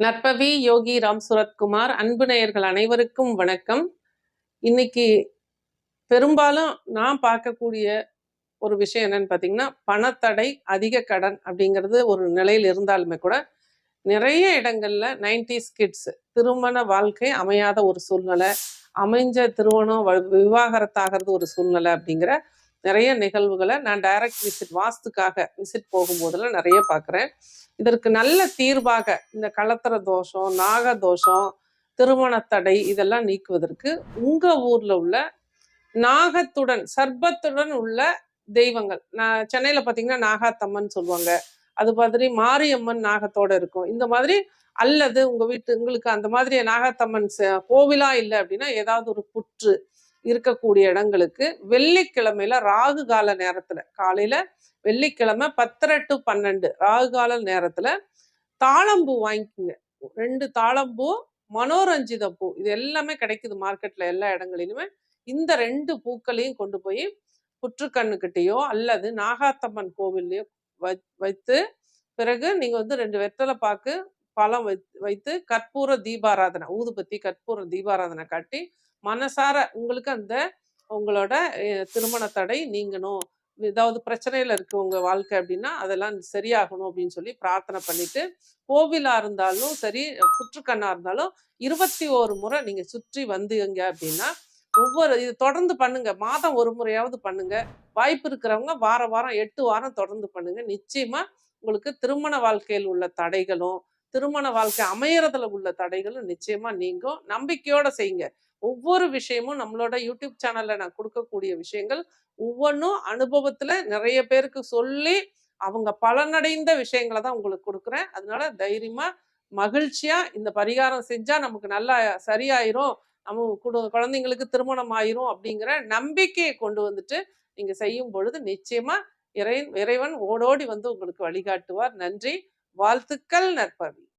நற்பவி யோகி ராம் சுரத்குமார் அன்பு நேயர்கள் அனைவருக்கும் வணக்கம். இன்னைக்கு பெரும்பாலும் நான் பார்க்கக்கூடிய ஒரு விஷயம் என்னன்னு பார்த்தீங்கன்னா பணத்தடை அதிக கடன் அப்படிங்கிறது ஒரு நிலையில் இருந்தாலுமே கூட நிறைய இடங்கள்ல நைன்டிஸ் கிட்ஸ் திருமண வாழ்க்கை அமையாத ஒரு சூழ்நிலை அமைஞ்ச திருமணம் விவாகரத்தாகிறது ஒரு சூழ்நிலை அப்படிங்கிற நிறைய நிகழ்வுகளை நான் டைரக்ட் விசிட் வாஸ்துக்காக விசிட் போகும்போதெல்லாம் நிறைய பார்க்குறேன். இதற்கு நல்ல தீர்வாக இந்த களத்திர தோஷம் நாக தோஷம் திருமணத்தடை இதெல்லாம் நீக்குவதற்கு உங்கள் ஊரில் உள்ள நாகத்துடன் சர்பத்துடன் உள்ள தெய்வங்கள். நான் சென்னையில் பார்த்தீங்கன்னா நாகாத்தம்மன் சொல்லுவாங்க. அது மாதிரி மாரியம்மன் நாகத்தோட இருக்கும். இந்த மாதிரி அல்லது உங்கள் வீட்டு உங்களுக்கு அந்த மாதிரி நாகாத்தம்மன் கோவிலா இல்லை அப்படின்னா ஏதாவது ஒரு புற்று இருக்கக்கூடிய இடங்களுக்கு வெள்ளிக்கிழமையில ராகு கால நேரத்துல காலையில வெள்ளிக்கிழமை பத்தரை டு பன்னெண்டு ராகு கால நேரத்துல தாளம்பூ வாங்கிக்கோங்க. ரெண்டு தாளம்பூ மனோரஞ்சித பூ இது எல்லாமே கிடைக்குது மார்க்கெட்ல எல்லா இடங்களிலுமே. இந்த ரெண்டு பூக்களையும் கொண்டு போய் புற்றுக்கண்ணுக்கிட்டேயோ அல்லது நாகாத்தம்மன் கோவில்லையோ வை- வைத்து பிறகு நீங்க வந்து ரெண்டு வெத்தலை பாக்கு பழம் வைத்து கற்பூர தீபாராதனை ஊதுபத்தி கற்பூர தீபாராதனை காட்டி மனசார உங்களுக்கு அந்த உங்களோட திருமண தடை நீங்கணும். ஏதாவது பிரச்சனையில இருக்கு உங்கள் வாழ்க்கை அப்படின்னா அதெல்லாம் சரியாகணும் அப்படின்னு சொல்லி பிரார்த்தனை பண்ணிட்டு கோவிலா இருந்தாலும் சரி புற்றுக்கண்ணா இருந்தாலும் இருபத்தி ஒரு முறை நீங்க சுற்றி வந்தீங்க அப்படின்னா ஒவ்வொரு இது தொடர்ந்து பண்ணுங்க. மாதம் ஒரு முறையாவது பண்ணுங்க. வாய்ப்பு இருக்கிறவங்க வார வாரம் எட்டு வாரம் தொடர்ந்து பண்ணுங்க. நிச்சயமா உங்களுக்கு திருமண வாழ்க்கையில் உள்ள தடைகளும் திருமண வாழ்க்கை அமையறதுல உள்ள தடைகளும் நிச்சயமா நீங்கும். நம்பிக்கையோட செய்யுங்க. ஒவ்வொரு விஷயமும் நம்மளோட யூடியூப் சேனல்ல நான் கொடுக்கக்கூடிய விஷயங்கள் ஒவ்வொன்றும் அனுபவத்துல நிறைய பேருக்கு சொல்லி அவங்க பலனடைந்த விஷயங்களை தான் உங்களுக்கு கொடுக்குறேன். அதனால தைரியமா மகிழ்ச்சியா இந்த பரிகாரம் செஞ்சா நமக்கு நல்லா சரியாயிரும். நம்ம குடு குழந்தைங்களுக்கு திருமணம் ஆயிரும் அப்படிங்கிற நம்பிக்கையை கொண்டு வந்துட்டு நீங்க செய்யும் பொழுது நிச்சயமா இறை இறைவன் ஓடோடி வந்து உங்களுக்கு வழிகாட்டுவார். நன்றி. வாழ்த்துக்கள் நற்பவி.